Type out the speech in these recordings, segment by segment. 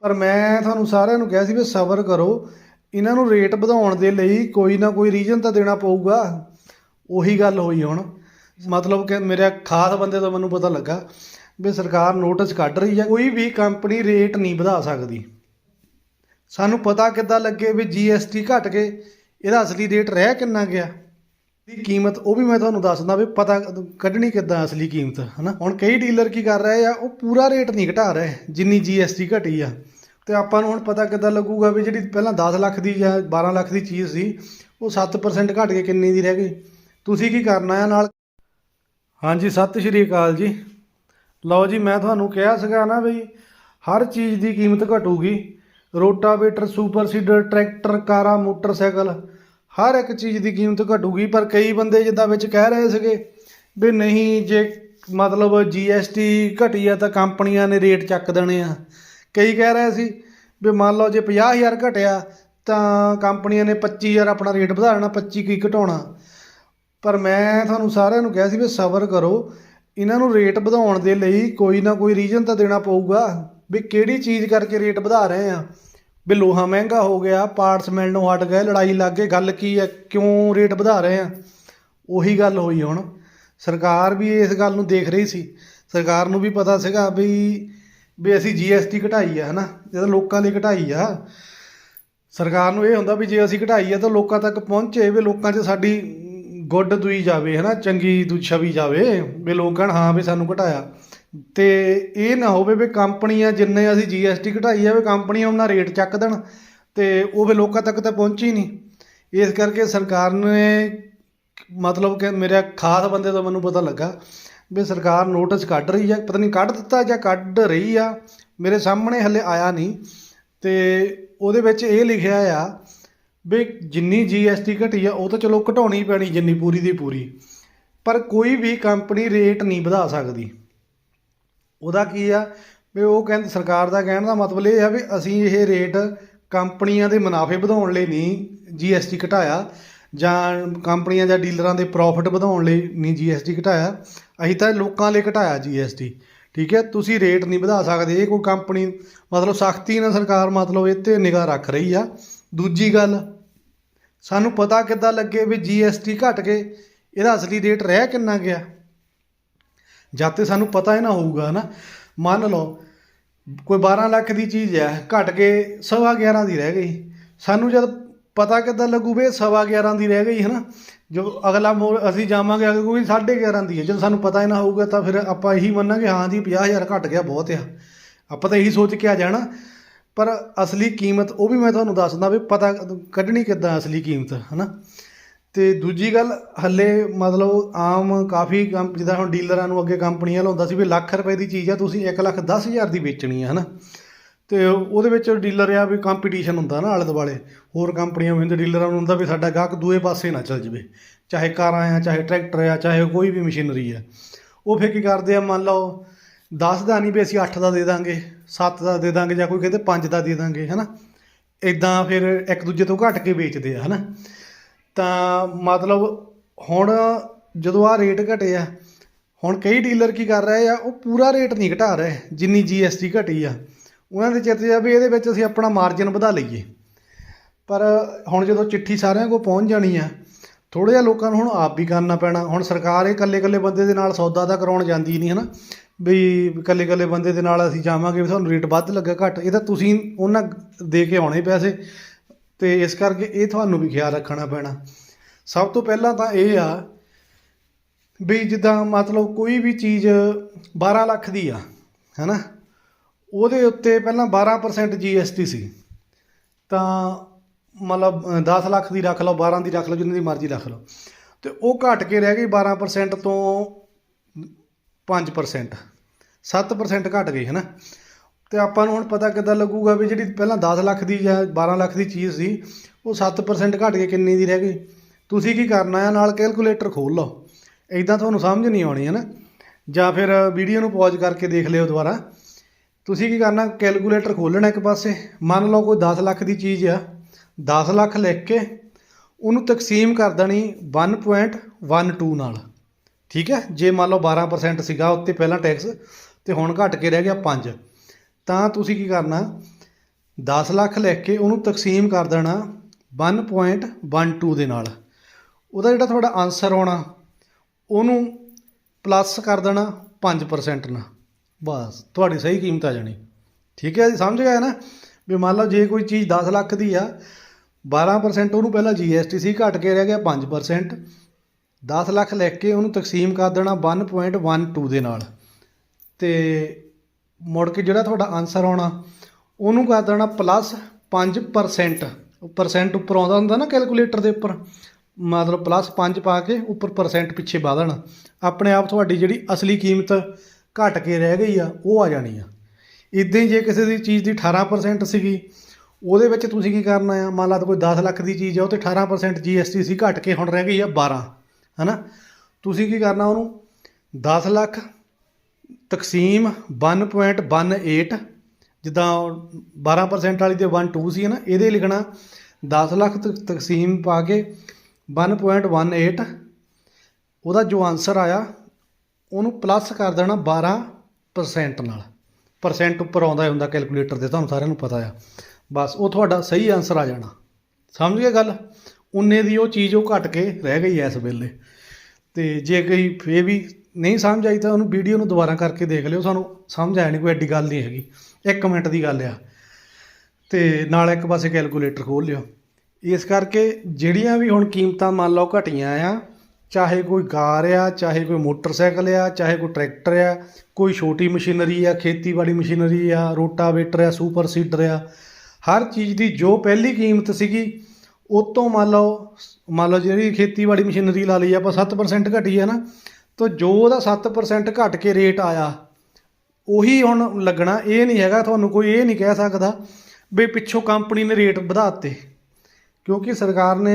ਪਰ ਮੈਂ ਤੁਹਾਨੂੰ ਸਾਰਿਆਂ ਨੂੰ ਕਿਹਾ ਸੀ ਵੀ ਸਬਰ ਕਰੋ। ਇਹਨਾਂ ਨੂੰ ਰੇਟ ਵਧਾਉਣ ਦੇ ਲਈ ਕੋਈ ਨਾ ਕੋਈ ਰੀਜ਼ਨ ਤਾਂ ਦੇਣਾ ਪਊਗਾ। ਉਹੀ ਗੱਲ ਹੋਈ ਹੁਣ। ਮਤਲਬ ਕਿ ਮੇਰੇ ਖਾਸ ਬੰਦੇ ਤੋਂ ਮੈਨੂੰ ਪਤਾ ਲੱਗਾ ਵੀ ਸਰਕਾਰ ਨੋਟਿਸ ਕੱਢ ਰਹੀ ਹੈ ਕੋਈ ਵੀ ਕੰਪਨੀ ਰੇਟ ਨਹੀਂ ਵਧਾ ਸਕਦੀ। ਸਾਨੂੰ ਪਤਾ ਕਿੱਦਾਂ ਲੱਗੇ ਵੀ GST ਘਟ ਕੇ ਇਹਦਾ ਅਸਲੀ ਰੇਟ ਰਹਿ ਕਿੰਨਾ ਗਿਆ? ਦੀ ਕੀਮਤ ਉਹ ਵੀ ਮੈਂ ਤੁਹਾਨੂੰ ਦੱਸਦਾ ਵੀ ਪਤਾ ਕੱਢਣੀ ਕਿੱਦਾਂ ਅਸਲੀ ਕੀਮਤ, ਹਨਾ? ਹੁਣ ਕਈ ਡੀਲਰ ਕੀ ਕਰ ਰਹੇ ਆ, ਉਹ ਪੂਰਾ ਰੇਟ ਨਹੀਂ ਘਟਾ ਰਹੇ, ਜਿੰਨੀ GST ਘਟੀ ਆ। ਤੇ ਆਪਾਂ ਨੂੰ ਹੁਣ ਪਤਾ ਕਿੱਦਾਂ ਲੱਗੂਗਾ ਵੀ ਜਿਹੜੀ ਪਹਿਲਾਂ 10 ਲੱਖ ਦੀ ਜਾਂ 12 ਲੱਖ ਦੀ ਚੀਜ਼ ਸੀ, ਉਹ 7% ਘਟ ਕੇ ਕਿੰਨੀ ਦੀ ਰਹਿ ਗਈ? ਤੁਸੀਂ ਕੀ ਕਰਨਾ ਆ ਨਾਲ? ਹਾਂਜੀ, ਸਤਿ ਸ਼੍ਰੀ ਅਕਾਲ ਜੀ। ਲਓ ਜੀ, ਮੈਂ ਤੁਹਾਨੂੰ ਕਿਹਾ ਸੀਗਾ ਨਾ ਵੀ ਹਰ ਚੀਜ਼ ਦੀ ਕੀਮਤ ਘਟੂਗੀ। ਰੋਟਾਵੇਟਰ, ਸੁਪਰ ਸੀਡਰ, ਟਰੈਕਟਰ, ਕਾਰਾਂ, ਮੋਟਰਸਾਈਕਲ ਹਰ ਇੱਕ ਚੀਜ਼ ਦੀ ਕੀਮਤ ਘਟੂਗੀ, ਪਰ ਕਈ ਬੰਦੇ ਜਿੱਦਾਂ ਵਿੱਚ ਕਹਿ ਰਹੇ ਸੀਗੇ ਵੀ ਨਹੀਂ, ਜੇ ਮਤਲਬ GST ਘਟੀ ਆ ਤਾਂ ਕੰਪਨੀਆਂ ਨੇ ਰੇਟ ਚੱਕ ਦੇਣੇ ਆ। ਕਈ ਕਹਿ ਰਹੇ ਸੀ ਵੀ ਮੰਨ ਲਓ ਜੇ 50000 ਘਟਿਆ ਤਾਂ ਕੰਪਨੀਆਂ ਨੇ 25000 ਆਪਣਾ ਰੇਟ ਵਧਾ ਲੈਣਾ 25 ਕੀ ਘਟਾਉਣਾ। ਪਰ ਮੈਂ ਤੁਹਾਨੂੰ ਸਾਰਿਆਂ ਨੂੰ ਕਿਹਾ ਸੀ ਵੀ ਸਬਰ ਕਰੋ, ਇਹਨਾਂ ਨੂੰ ਰੇਟ ਵਧਾਉਣ ਦੇ ਲਈ ਕੋਈ ਨਾ ਕੋਈ ਰੀਜ਼ਨ ਤਾਂ ਦੇਣਾ ਪਊਗਾ ਵੀ ਕਿਹੜੀ ਚੀਜ਼ ਕਰਕੇ ਰੇਟ ਵਧਾ ਰਹੇ ਆ। ਵੀ ਲੋਹਾ ਮਹਿੰਗਾ ਹੋ ਗਿਆ ਪਾਰਟਸ ਮਿਲਣੋਂ ਹਟ ਗਏ, ਲੜਾਈ ਲੱਗ ਗਈ। ਗੱਲ ਕੀ ਹੈ? ਕਿਉਂ ਰੇਟ ਵਧਾ ਰਹੇ ਆ? ਉਹੀ ਗੱਲ ਹੋਈ ਹੁਣ। ਸਰਕਾਰ ਵੀ ਇਸ ਗੱਲ ਨੂੰ ਦੇਖ ਰਹੀ ਸੀ। ਸਰਕਾਰ ਨੂੰ ਵੀ ਪਤਾ ਸੀਗਾ ਵੀ ਵੀ ਅਸੀਂ GST ਘਟਾਈ ਆ, ਹਨਾ? ਜਦੋਂ ਲੋਕਾਂ ਲਈ ਘਟਾਈ ਆ। ਸਰਕਾਰ ਨੂੰ ਇਹ ਹੁੰਦਾ ਵੀ ਜੇ ਅਸੀਂ ਘਟਾਈ ਆ, ਤਾਂ ਲੋਕਾਂ ਤੱਕ ਪਹੁੰਚੇ, ਵੀ ਲੋਕਾਂ 'ਚ ਸਾਡੀ ਗੁੱਡ ਦੂਈ ਜਾਵੇ, ਹਨਾ? ਚੰਗੀ ਦੂ, ਛਵੀ ਜਾਵੇ। ਵੀ ਲੋਕ ਕਹਿਣ, ਹਾਂ ਵੀ ਸਾਨੂੰ ਘਟਾਇਆ। ਤੇ ਇਹ ਨਾ ਹੋਵੇ ਵੀ ਕੰਪਨੀਆਂ ਜਿੰਨੇ ਅਸੀਂ GST ਘਟਾਈ ਆ, ਵੀ ਕੰਪਨੀਆਂ ਉਹਨਾਂ ਰੇਟ ਚੱਕ ਦੇਣ ਤੇ ਉਹ ਵੀ ਲੋਕਾਂ ਤੱਕ ਤਾਂ ਪਹੁੰਚੀ ਨਹੀਂ। ਇਸ ਕਰਕੇ ਸਰਕਾਰ ਨੇ ਮਤਲਬ ਕਿ ਮੇਰੇ ਖਾਸ ਬੰਦੇ ਤੋਂ ਮੈਨੂੰ ਪਤਾ ਲੱਗਾ ਵੀ ਸਰਕਾਰ ਨੋਟਿਸ ਕੱਢ ਰਹੀ ਹੈ ਪਤਾ ਨਹੀਂ ਕੱਢ ਦਿੱਤਾ ਜਾਂ ਕੱਢ ਰਹੀ ਆ, ਮੇਰੇ ਸਾਹਮਣੇ ਹਲੇ ਆਇਆ ਨਹੀਂ। ਤੇ ਉਹਦੇ ਵਿੱਚ ਇਹ ਲਿਖਿਆ ਆ ਵੀ ਜਿੰਨੀ GST ਘਟੀ ਆ, ਉਹ ਤਾਂ ਚਲੋ ਘਟਾਉਣੀ ਪੈਣੀ ਜਿੰਨੀ ਪੂਰੀ ਦੀ ਪੂਰੀ, ਪਰ ਕੋਈ ਵੀ ਕੰਪਨੀ ਰੇਟ ਨਹੀਂ ਵਧਾ ਸਕਦੀ। ਉਹਦਾ ਕੀ ਆ? ਵੀ ਉਹ ਕਹਿੰਦੇ ਸਰਕਾਰ ਦਾ ਕਹਿਣ ਦਾ ਮਤਲਬ ਇਹ ਆ ਵੀ ਅਸੀਂ ਇਹ ਰੇਟ ਕੰਪਨੀਆਂ ਦੇ ਮੁਨਾਫੇ ਵਧਾਉਣ ਲਈ ਨਹੀਂ GST ਘਟਾਇਆ, ਜਾਂ ਕੰਪਨੀਆਂ ਜਾਂ ਡੀਲਰਾਂ ਦੇ ਪ੍ਰੋਫਿਟ ਵਧਾਉਣ ਲਈ ਨਹੀਂ GST ਘਟਾਇਆ। ਅਸੀਂ ਤਾਂ ਲੋਕਾਂ ਲਈ ਘਟਾਇਆ GST ਠੀਕ ਹੈ? ਤੁਸੀਂ ਰੇਟ ਨਹੀਂ ਵਧਾ ਸਕਦੇ। ਇਹ ਕੋਈ ਕੰਪਨੀ, ਮਤਲਬ ਸਖਤੀ ਨਾਲ ਸਰਕਾਰ ਮਤਲਬ ਇਹ ਤੇ ਨਿਗਾਹ ਰੱਖ ਰਹੀ ਆ। ਦੂਜੀ ਗੱਲ, ਸਾਨੂੰ ਪਤਾ ਕਿੱਦਾਂ ਲੱਗੇ ਵੀ GST ਘਟ ਕੇ ਇਹਦਾ ਅਸਲੀ ਰੇਟ ਰਹਿ ਕਿੰਨਾ ਗਿਆ? ਜਦ ਤੇ ਸਾਨੂੰ ਪਤਾ ਹੀ ਨਾ ਹੋਊਗਾ ਨਾ ਮੰਨ ਲਓ, ਕੋਈ 12 ਲੱਖ ਦੀ ਚੀਜ਼ ਹੈ, ਘਟ ਕੇ ਸਵਾ 11 ਦੀ ਰਹਿ ਗਈ। ਸਾਨੂੰ ਜਦ ਪਤਾ ਕਿੱਦਾਂ ਲੱਗੂ ਵੀ ਸਵਾ 11 ਦੀ ਰਹਿ ਗਈ ਹੈ ਨਾ ਜੋ ਅਗਲਾ ਮੋੜ ਅਸੀਂ ਜਾਵਾਂਗੇ ਅਗੇ ਕੋਈ 11.5 ਦੀ ਹੈ। ਜਦੋਂ ਸਾਨੂੰ ਪਤਾ ਹੀ ਨਾ ਹੋਊਗਾ ਤਾਂ ਫਿਰ ਆਪਾਂ ਇਹੀ ਮੰਨਾਂਗੇ, ਹਾਂ ਜੀ 50000 ਘਟ ਗਿਆ, ਬਹੁਤ ਆ। ਆਪਾਂ ਤਾਂ ਇਹੀ ਸੋਚ ਕੇ ਆ ਜਾਣਾ। ਪਰ ਅਸਲੀ ਕੀਮਤ, ਉਹ ਵੀ ਮੈਂ ਤੁਹਾਨੂੰ ਦੱਸਦਾ ਵੀ ਪਤਾ ਕੱਢਣੀ ਕਿੱਦਾਂ ਅਸਲੀ ਕੀਮਤ, ਹਨਾ? ਅਤੇ ਦੂਜੀ ਗੱਲ, ਹਾਲੇ ਮਤਲਬ ਆਮ ਕਾਫੀ ਕੰਪ ਜਿੱਦਾਂ ਹੁਣ ਡੀਲਰਾਂ ਨੂੰ ਅੱਗੇ ਕੰਪਨੀਆਂ ਲਾਉਂਦਾ ਸੀ ਵੀ ਲੱਖ ਰੁਪਏ ਦੀ ਚੀਜ਼ ਆ, ਤੁਸੀਂ ਇੱਕ ਲੱਖ ਦਸ ਹਜ਼ਾਰ ਦੀ ਵੇਚਣੀ ਆ, ਹਨਾ? ਅਤੇ ਉਹਦੇ ਵਿੱਚ ਡੀਲਰ ਆ ਵੀ ਕੰਪੀਟੀਸ਼ਨ ਹੁੰਦਾ ਨਾ ਆਲੇ ਦੁਆਲੇ ਹੋਰ ਕੰਪਨੀਆਂ ਵੀ ਹੁੰਦੇ ਡੀਲਰਾਂ ਨੂੰ ਹੁੰਦਾ ਵੀ ਸਾਡਾ ਗਾਹਕ ਦੂਏ ਪਾਸੇ ਨਾ ਚੱਲ ਜਵੇ। ਚਾਹੇ ਕਾਰਾਂ ਆ, ਚਾਹੇ ਟਰੈਕਟਰ ਆ, ਚਾਹੇ ਕੋਈ ਵੀ ਮਸ਼ੀਨਰੀ ਆ। ਉਹ ਫਿਰ ਕੀ ਕਰਦੇ ਆ, ਮੰਨ ਲਓ 10 ਦਾ ਨਹੀਂ ਵੀ ਅਸੀਂ 8 ਦਾ ਦੇ ਦਾਂਗੇ 7 ਦਾ ਦੇ ਦਾਂਗੇ ਜਾਂ ਕੋਈ ਕਹਿੰਦੇ 5 ਦਾ ਦੇ ਦਾਂਗੇ, ਹਨਾ? ਇਦਾਂ ਫਿਰ ਇੱਕ ਦੂਜੇ ਤੋਂ ਘੱਟ ਕੇ ਵੇਚਦੇ ਆ, ਹਨਾ? ਤਾਂ ਮਤਲਬ ਹੁਣ ਜਦੋਂ ਆਹ ਰੇਟ ਘਟੇ ਆ, ਹੁਣ ਕਈ ਡੀਲਰ ਕੀ ਕਰ ਰਹੇ ਆ, ਉਹ ਪੂਰਾ ਰੇਟ ਨਹੀਂ ਘਟਾ ਰਹੇ, ਜਿੰਨੀ GST ਘਟੀ ਆ। ਉਹਨਾਂ ਦੇ ਚਿੱਤ 'ਚ ਆ ਵੀ ਇਹਦੇ ਵਿੱਚ ਅਸੀਂ ਆਪਣਾ ਮਾਰਜਨ ਵਧਾ ਲਈਏ। ਪਰ ਹੁਣ ਜਦੋਂ ਚਿੱਠੀ ਸਾਰਿਆਂ ਕੋਲ ਪਹੁੰਚ ਜਾਣੀ ਆ, ਥੋੜ੍ਹਾ ਜਿਹਾ ਲੋਕਾਂ ਨੂੰ ਹੁਣ ਆਪ ਵੀ ਕਰਨਾ ਪੈਣਾ। ਹੁਣ ਸਰਕਾਰ ਇਹ ਇਕੱਲੇ ਇਕੱਲੇ ਬੰਦੇ ਦੇ ਨਾਲ ਸੌਦਾ ਤਾਂ ਕਰਾਉਣ ਜਾਂਦੀ ਨਹੀਂ, ਹਨਾ? ਵੀ ਇਕੱਲੇ ਇਕੱਲੇ ਬੰਦੇ ਦੇ ਨਾਲ ਅਸੀਂ ਜਾਵਾਂਗੇ, ਵੀ ਤੁਹਾਨੂੰ ਰੇਟ ਵੱਧ ਲੱਗਾ, ਘੱਟ। ਇਹ ਤਾਂ ਤੁਸੀਂ ਉਹਨਾਂ ਦੇ ਕੇ ਆਉਣੇ ਪੈਸੇ। ਤੇ ਇਸ ਕਰਕੇ ਇਹ ਤੁਹਾਨੂੰ ਵੀ ਖਿਆਲ ਰੱਖਣਾ ਪੈਣਾ। ਸਭ ਤੋਂ ਪਹਿਲਾਂ ਤਾਂ ਇਹ ਆ ਵੀ ਜਿੱਦਾਂ ਮਤਲਬ ਕੋਈ ਵੀ ਚੀਜ਼ 12 ਲੱਖ ਦੀ ਆ ਹੈਨਾ? ਉਹਦੇ ਉੱਤੇ ਪਹਿਲਾਂ 12% GST ਸੀ। ਤਾਂ ਮਤਲਬ ਅ, 10 ਲੱਖ ਦੀ ਰੱਖ ਲਓ 12 ਦੀ ਰੱਖ ਲਓ ਜਿੰਨੀ ਦੀ ਮਰਜ਼ੀ ਰੱਖ ਲਓ। ਤੇ ਉਹ ਘਟ ਕੇ ਰਹਿ ਗਈ 12% ਤੋਂ 5% 7% ਘਟ ਗਈ ਹੈ ਨਾ ਤੇ ਆਪਾਂ ਨੂੰ ਹੁਣ ਪਤਾ ਕਿੱਦਾਂ ਲੱਗੂਗਾ ਵੀ ਜਿਹੜੀ ਪਹਿਲਾਂ 10 ਲੱਖ ਦੀ ਜਾਂ 12 ਲੱਖ ਦੀ ਚੀਜ਼ ਸੀ, ਉਹ 7% ਘਟ ਕੇ ਕਿੰਨੀ ਦੀ ਰਹਿ ਗਈ? ਤੁਸੀਂ ਕੀ ਕਰਨਾ ਹੈ ਨਾਲ ਕੈਲਕੂਲੇਟਰ ਖੋਲ ਲਓ। ਇਦਾਂ ਤੁਹਾਨੂੰ ਸਮਝ ਨਹੀਂ ਆਉਣੀ, ਹੈ ਨਾ? ਜਾਂ ਫਿਰ ਵੀਡੀਓ ਨੂੰ ਪੌਜ਼ ਕਰਕੇ ਦੇਖ ਲਿਓ ਦੁਬਾਰਾ। ਤੁਸੀਂ ਕੀ ਕਰਨਾ? ਕੈਲਕੂਲੇਟਰ ਖੋਲਣਾ ਇੱਕ ਪਾਸੇ। ਮੰਨ ਲਓ ਕੋਈ 10 ਲੱਖ ਦੀ ਚੀਜ਼ ਆ 10 ਲੱਖ ਲਿਖ ਕੇ ਉਹਨੂੰ ਤਕਸੀਮ ਕਰ ਦੇਣੀ 1.12 ਨਾਲ। ਠੀਕ ਹੈ? ਜੇ ਮੰਨ ਲਓ 12% ਸੀਗਾ, ਉੱਤੇ ਪਹਿਲਾਂ ਟੈਕਸ ਤੇ ਹੁਣ ਘਟ ਕੇ ਰਹਿ ਗਿਆ 5 ਤਾਂ ਤੁਸੀਂ ਕੀ ਕਰਨਾ? 10 ਲੱਖ ਲਿਖ ਕੇ ਉਹਨੂੰ ਤਕਸੀਮ ਕਰ ਦੇਣਾ 1.12 ਦੇ ਨਾਲ। ਉਹਦਾ ਜਿਹੜਾ ਤੁਹਾਡਾ ਆਨਸਰ ਆਉਣਾ, ਉਹਨੂੰ ਪਲੱਸ ਕਰ ਦੇਣਾ 5% ਨਾਲ। ਬਸ, ਤੁਹਾਡੀ ਸਹੀ ਕੀਮਤ ਆ ਜਾਣੀ। ਠੀਕ ਹੈ ਜੀ, ਸਮਝ ਗਏ ਨਾ? ਵੀ ਮੰਨ ਲਓ ਜੇ ਕੋਈ ਚੀਜ਼ 10 ਲੱਖ ਦੀ ਆ 12% ਉਹਨੂੰ ਪਹਿਲਾਂ GST ਸੀ ਘਟ ਕੇ ਰਹਿ ਗਿਆ 5% 10 ਲੱਖ ਲਿਖ ਕੇ ਉਹਨੂੰ ਤਕਸੀਮ ਕਰ ਦੇਣਾ 1.12 ਦੇ ਨਾਲ। ਤੇ ਮੁੜ ਕੇ ਜਿਹੜਾ ਤੁਹਾਡਾ ਆਨਸਰ ਆਉਣਾ, ਉਹਨੂੰ ਕਰ ਦੇਣਾ ਪਲੱਸ 5% ਪਰਸੈਂਟ ਉੱਪਰ ਆਉਂਦਾ ਹੁੰਦਾ ਨਾ ਕੈਲਕੂਲੇਟਰ ਦੇ ਉੱਪਰ। ਮਤਲਬ ਪਲੱਸ 5 ਪਾ ਕੇ ਉੱਪਰ ਪਰਸੈਂਟ ਪਿੱਛੇ ਪਾ ਦੇਣਾ ਆਪਣੇ ਆਪ ਤੁਹਾਡੀ ਜਿਹੜੀ ਅਸਲੀ ਕੀਮਤ ਘਟ ਕੇ ਰਹਿ ਗਈ ਆ, ਉਹ ਆ ਜਾਣੀ ਆ। ਇਦਾਂ ਹੀ ਜੇ ਕਿਸੇ ਦੀ ਚੀਜ਼ ਦੀ 18% ਸੀਗੀ, ਉਹਦੇ ਵਿੱਚ ਤੁਸੀਂ ਕੀ ਕਰਨਾ ਆ? ਮੰਨ ਲਾ ਕੋਈ 10 ਲੱਖ ਦੀ ਚੀਜ਼ ਆ, ਉਹ ਤੇ 18% GST ਸੀ, ਘਟ ਕੇ ਹੁਣ ਰਹਿ ਗਈ ਆ 12 ਹਨਾ? ਤੁਸੀਂ ਕੀ ਕਰਨਾ ਉਹਨੂੰ? 10 ਲੱਖ ਤਕਸੀਮ 1.18 ਜਿੱਦਾਂ 12% ਵਾਲੀ ਤੇ 12 ਸੀ ਨਾ, ਇਹਦੇ ਲਿਖਣਾ 10 ਲੱਖ ਤਕ- ਤਕਸੀਮ ਪਾ ਕੇ 1.18 ਉਹਦਾ ਜੋ ਆਨਸਰ ਆਇਆ, ਉਹਨੂੰ ਪਲੱਸ ਕਰ ਦੇਣਾ 12% ਨਾਲ। ਪਰਸੈਂਟ ਉੱਪਰ ਆਉਂਦਾ ਹੁੰਦਾ ਕੈਲਕੂਲੇਟਰ ਦੇ ਤੁਹਾਨੂੰ ਸਾਰਿਆਂ ਨੂੰ ਪਤਾ ਆ। ਬਸ, ਉਹ ਤੁਹਾਡਾ ਸਹੀ ਆਨਸਰ ਆ ਜਾਣਾ। ਸਮਝ ਗਏ ਗੱਲ? ਉਨੇ ਦੀ ਉਹ ਚੀਜ਼ ਉਹ ਘਟ ਕੇ ਰਹਿ ਗਈ ਐ ਇਸ ਵੇਲੇ। ਤੇ ਜੇ ਕੋਈ ਫੇਰ ਵੀ ਨਹੀਂ ਸਮਝ ਆਈ ਤਾਂ ਉਹਨੂੰ ਵੀਡੀਓ ਨੂੰ ਦੁਬਾਰਾ ਕਰਕੇ ਦੇਖ ਲਿਓ। ਸਾਨੂੰ ਸਮਝ ਆਇਆ ਨਹੀਂ ਕੋਈ ਐਡੀ ਗੱਲ ਨਹੀਂ ਹੈਗੀ। ਇੱਕ ਮਿੰਟ ਦੀ ਗੱਲ ਆ। ਤੇ ਨਾਲ ਇੱਕ ਪਾਸੇ ਕੈਲਕੂਲੇਟਰ ਖੋਲ ਲਿਓ। ਇਸ ਕਰਕੇ ਜਿਹੜੀਆਂ ਵੀ ਹੁਣ ਕੀਮਤਾਂ ਮੰਨ ਲਓ ਘਟੀਆਂ ਆ, ਚਾਹੇ ਕੋਈ ਕਾਰ ਆ, ਚਾਹੇ ਕੋਈ ਮੋਟਰਸਾਈਕਲ ਆ, ਚਾਹੇ ਕੋਈ ਟਰੈਕਟਰ ਆ, ਕੋਈ ਛੋਟੀ ਮਸ਼ੀਨਰੀ ਆ, ਖੇਤੀਬਾੜੀ ਮਸ਼ੀਨਰੀ ਆ, ਰੋਟਾਵੇਟਰ ਆ, ਸੁਪਰ ਸੀਡਰ ਆ, ਹਰ ਚੀਜ਼ ਦੀ ਜੋ ਪਹਿਲੀ ਕੀਮਤ ਸੀਗੀ ਉਹ ਤੋਂ ਮੰਨ ਲਓ ਮੰਨ ਲਓ ਜਿਹੜੀ ਖੇਤੀਬਾੜੀ ਮਸ਼ੀਨਰੀ ਲਾ ਲਈ ਆਪਾਂ 7% ਘਟੀ ਆ ਨਾ ਤਾਂ ਜੋ ਉਹਦਾ 7% ਘਟ ਕੇ ਰੇਟ ਆਇਆ, ਉਹੀ ਹੁਣ ਲੱਗਣਾ, ਇਹ ਨਹੀਂ ਹੈਗਾ ਤੁਹਾਨੂੰ ਕੋਈ ਇਹ ਨਹੀਂ ਕਹਿ ਸਕਦਾ ਵੀ ਪਿੱਛੋਂ ਕੰਪਨੀ ਨੇ ਰੇਟ ਵਧਾ ਦਿੱਤੇ। ਕਿਉਂਕਿ ਸਰਕਾਰ ਨੇ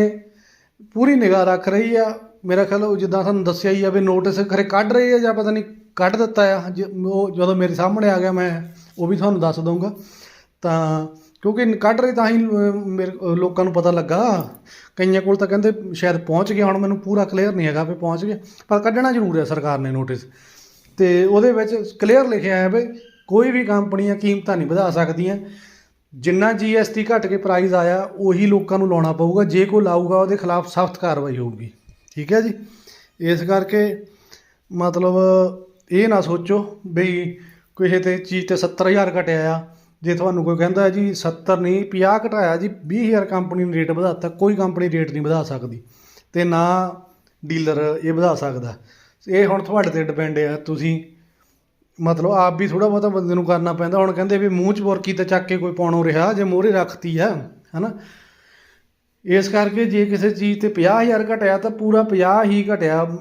ਪੂਰੀ ਨਿਗਾਹ ਰੱਖ ਰਹੀ ਆ। ਮੇਰਾ ਖਿਆਲ ਉਹ ਜਿੱਦਾਂ ਤੁਹਾਨੂੰ ਦੱਸਿਆ ਹੀ ਆ ਵੀ ਨੋਟਿਸ ਖਰੇ ਕੱਢ ਰਹੇ ਆ ਜਾਂ ਪਤਾ ਨਹੀਂ ਕੱਢ ਦਿੱਤਾ ਆ। ਜੇ ਉਹ ਜਦੋਂ ਮੇਰੇ ਸਾਹਮਣੇ ਆ ਗਿਆ ਮੈਂ, ਉਹ ਵੀ ਤੁਹਾਨੂੰ ਦੱਸ ਦਊਂਗਾ। ਤਾਂ ਕਿਉਂਕਿ ਕੱਢ ਰਹੇ ਤਾਂ ਹੀ ਮੇਰੇ ਲੋਕਾਂ ਨੂੰ ਪਤਾ ਲੱਗਾ। ਕਈਆਂ ਕੋਲ ਤਾਂ ਕਹਿੰਦੇ ਸ਼ਾਇਦ ਪਹੁੰਚ ਗਿਆ, ਹੁਣ ਮੈਨੂੰ ਪੂਰਾ ਕਲੀਅਰ ਨਹੀਂ ਹੈਗਾ ਵੀ ਪਹੁੰਚ ਗਿਆ। ਪਰ ਕੱਢਣਾ ਜ਼ਰੂਰ ਹੈ ਸਰਕਾਰ ਨੇ ਨੋਟਿਸ ਤੇ ਉਹਦੇ ਵਿੱਚ ਕਲੀਅਰ ਲਿਖਿਆ ਹੈ ਵੀ ਕੋਈ ਵੀ ਕੰਪਨੀਆਂ ਕੀਮਤਾਂ ਨਹੀਂ ਵਧਾ ਸਕਦੀਆਂ। ਜਿੰਨਾ GST ਘਟ ਕੇ ਪ੍ਰਾਈਸ ਆਇਆ, ਉਹੀ ਲੋਕਾਂ ਨੂੰ ਲਾਉਣਾ ਪਊਗਾ। ਜੇ ਕੋਈ ਲਾਊਗਾ, ਉਹਦੇ ਖਿਲਾਫ ਸਖਤ ਕਾਰਵਾਈ ਹੋਊਗੀ। ਠੀਕ ਹੈ ਜੀ? ਇਸ ਕਰਕੇ ਮਤਲਬ ਇਹ ਨਾ ਸੋਚੋ ਵੀ ਕਿਸੇ ਤੇ ਚੀਜ਼ ਤੇ 70000 ਘਟਿਆ ਆ। ਜੇ ਤੁਹਾਨੂੰ ਕੋਈ ਕਹਿੰਦਾ ਜੀ 70 ਨਹੀਂ 50 ਘਟਾਇਆ ਜੀ 20000 ਕੰਪਨੀ ਨੇ ਰੇਟ ਵਧਾਤਾ, ਕੋਈ ਕੰਪਨੀ ਰੇਟ ਨਹੀਂ ਵਧਾ ਸਕਦੀ। ਤੇ ਨਾ ਡੀਲਰ ਇਹ ਵਧਾ ਸਕਦਾ। ਇਹ ਹੁਣ ਤੁਹਾਡੇ ਤੇ ਡਿਪੈਂਡ ਆ। ਤੁਸੀਂ ਮਤਲਬ ਆਪ ਵੀ ਥੋੜਾ ਬਹੁਤਾ ਬੰਦੇ ਨੂੰ ਕਰਨਾ ਪੈਂਦਾ। ਹੁਣ ਕਹਿੰਦੇ ਵੀ ਮੂੰਹ ਚ ਬੁਰਕੀ ਤਾਂ ਚੱਕ ਕੇ ਕੋਈ ਪਾਉਣੋਂ ਰਿਹਾ, ਜੇ ਮੋਹਰੇ ਰੱਖਤੀ ਆ, ਹਨਾ? ਇਸ ਕਰਕੇ ਜੇ ਕਿਸੇ ਚੀਜ਼ ਤੇ 50000 ਘਟਿਆ ਤਾਂ ਪੂਰਾ 50 ਹੀ ਘਟਿਆ,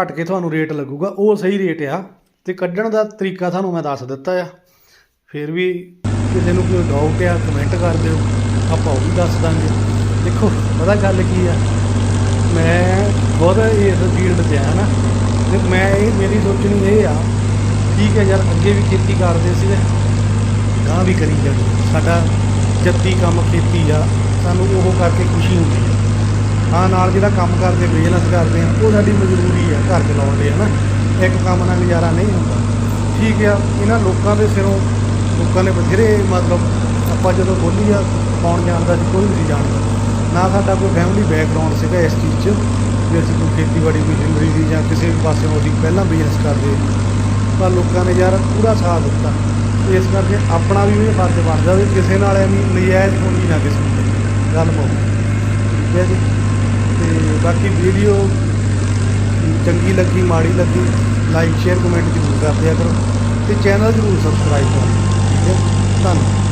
ਘਟ ਕੇ ਤੁਹਾਨੂੰ ਰੇਟ ਲੱਗੂਗਾ। ਉਹ ਸਹੀ ਰੇਟ ਆ। ਤੇ ਕੱਢਣ ਦਾ ਤਰੀਕਾ ਤੁਹਾਨੂੰ ਮੈਂ ਦੱਸ ਦਿੱਤਾ ਆ। ਫਿਰ ਵੀ ਕਿਸੇ ਨੂੰ ਕੋਈ ਡਾਊਟ ਆ ਕਮੈਂਟ ਕਰ ਦਿਓ, ਆਪਾਂ ਉਹ ਵੀ ਦੱਸ ਦਾਂਗੇ। ਦੇਖੋ, ਪਤਾ ਗੱਲ ਕੀ ਆ? ਮੈਂ ਬਹੁਤ ਇਸ ਫੀਲਡ 'ਚ ਆ ਨਾ, ਤੇ ਮੈਂ ਇਹ, ਮੇਰੀ ਸੋਚਣੀ ਇਹ ਆ, ਠੀਕ ਹੈ ਯਾਰ, ਅੱਗੇ ਵੀ ਖੇਤੀ ਕਰਦੇ ਸੀਗੇ ਗਾਂ ਵੀ ਕਰੀ ਜਾਣੀ। ਸਾਡਾ ਜੱਤੀ ਕੰਮ ਖੇਤੀ ਆ, ਸਾਨੂੰ ਉਹ ਕਰਕੇ ਖੁਸ਼ੀ ਹੁੰਦੀ ਆ। ਹਾਂ ਨਾਲ ਜਿਹੜਾ ਕੰਮ ਕਰਦੇ ਬਿਜ਼ਨਸ ਕਰਦੇ ਆ, ਉਹ ਸਾਡੀ ਮਜਬੂਰੀ ਆ, ਘਰ ਚਲਾਉਣ ਲਈ ਹਨਾ ਇੱਕ ਕੰਮ ਨਾਲ ਗੁਜ਼ਾਰਾ ਨਹੀਂ ਹੁੰਦਾ। ਠੀਕ ਆ, ਇਹਨਾਂ ਲੋਕਾਂ ਦੇ ਸਿਰੋਂ ਲੋਕਾਂ ਨੇ ਬਥੇਰੇ ਮਤਲਬ ਆਪਾਂ ਜਦੋਂ ਬੋਲੀ ਆ ਕੌਣ ਜਾਣਦਾ ਸੀ ਕੋਈ ਵੀ ਨਹੀਂ ਜਾਣਦਾ। ਨਾ ਸਾਡਾ ਕੋਈ ਫੈਮਿਲੀ ਬੈਕਗ੍ਰਾਉਂਡ ਸੀਗਾ ਇਸ ਚੀਜ਼ 'ਚ, ਵੀ ਅਸੀਂ ਕੋਈ ਖੇਤੀਬਾੜੀ ਮਸ਼ੀਨਰੀ ਦੀ ਜਾਂ ਕਿਸੇ ਵੀ ਪਾਸਿਓਂ ਅਸੀਂ ਪਹਿਲਾਂ ਬਿਜ਼ਨਸ ਕਰਦੇ ਪਰ ਲੋਕਾਂ ਨੇ ਯਾਰ ਪੂਰਾ ਸਾਥ ਦਿੱਤਾ। ਇਸ ਕਰਕੇ ਆਪਣਾ ਵੀ ਇਹ ਫਰਜ਼ ਬਣਦਾ ਵੀ ਕਿਸੇ ਨਾਲ ਐਵੇਂ ਨਜਾਇਜ਼ ਹੋਣੀ ਨਾ ਕਿਸੇ ਨੂੰ ਗੱਲ ਮੁੱਕ ਠੀਕ ਹੈ ਜੀ। ਤੇ ਬਾਕੀ ਵੀਡੀਓ ਚੰਗੀ ਲੱਗੀ, ਮਾੜੀ ਲੱਗੀ ਲਾਈਕ ਸ਼ੇਅਰ ਕਮੈਂਟ ਜ਼ਰੂਰ ਕਰ ਦਿਆ ਕਰੋ। ਤੇ ਚੈਨਲ ਜ਼ਰੂਰ ਸਬਸਕ੍ਰਾਈਬ ਕਰੋ ਠੀਕ ਧੰਨਵਾਦ।